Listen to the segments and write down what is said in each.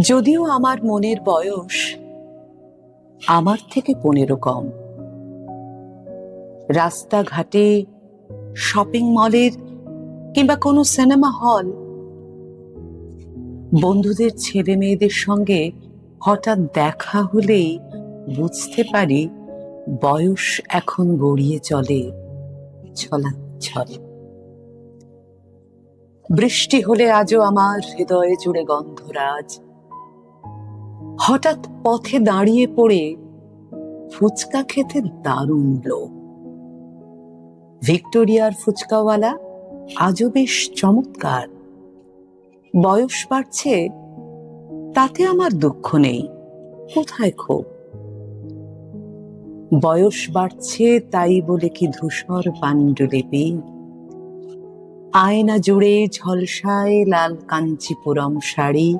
যদিও আমার মনের বয়স আমার থেকে পনেরো কম। রাস্তাঘাটে শপিং মলের কিংবা কোনো সিনেমা হল বন্ধুদের ছেলে মেয়েদের সঙ্গে হঠাৎ দেখা হলেই বুঝতে পারি বয়স এখন গড়িয়ে চলে ছলাচ্ছলে বৃষ্টি হলে আজও আমার হৃদয়ে জুড়ে গন্ধরাজ। হঠাৎ পথে দাঁড়িয়ে পড়ে ফুচকা খেতে দারুণ লোক। ভিক্টোরিয়ার ফুচকাওয়ালা আজও বেশ চমৎকার। বয়স বাড়ছে, তাতে আমার দুঃখ নেই। কোথায় ক্ষোভ বয়স বাড়ছে তাই বলে কি ধূসর পাণ্ডুলিপি? আয়না জুড়ে ঝলসায় লাল কাঞ্চিপুরম শাড়ি।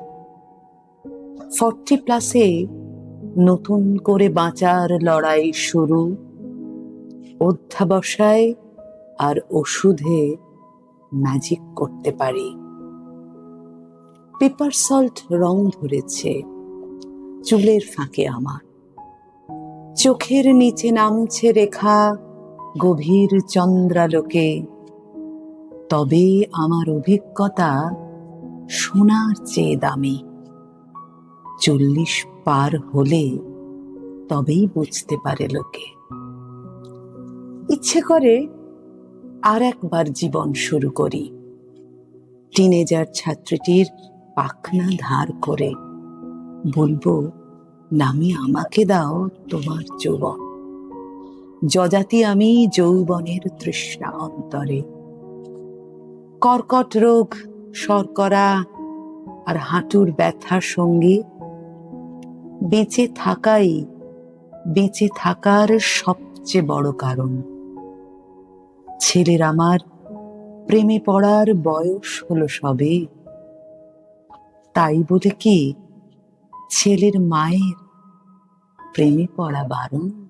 ফর্টি প্লাসে নতুন করে বাঁচার লড়াই শুরু। অধ্যাবসায় আর ওষুধে ম্যাজিক করতে পারি। পেপার সল্ট রং ধরেছে, চুলের ফাঁকে আমার। চোখের নিচে নামছে রেখা, গভীর চন্দ্রালোকে। তবে আমার অভিজ্ঞতা সোনার চেয়ে দামি। চল্লিশ পার হলে তবেই বুঝতে পারে লোকে। ইচ্ছে করে আর একবার জীবন শুরু করি। টিনেজার ছাত্রীটির পাখনা ধার করে বলব, নামি আমাকে দাও তোমার যৌবন। যজাতি আমি যৌবনের তৃষ্ণা অন্তরে কর্কট রোগ, শর্করা আর হাঁটুর ব্যথার সঙ্গী। বেঁচে থাকাই, বেঁচে থাকার সবচেয়ে বড় কারণ। ছেলের আমার প্রেমে পড়ার বয়স হলো সবে। তাই বলে কি ছেলের মায়ের প্রেমে পড়া বারণ?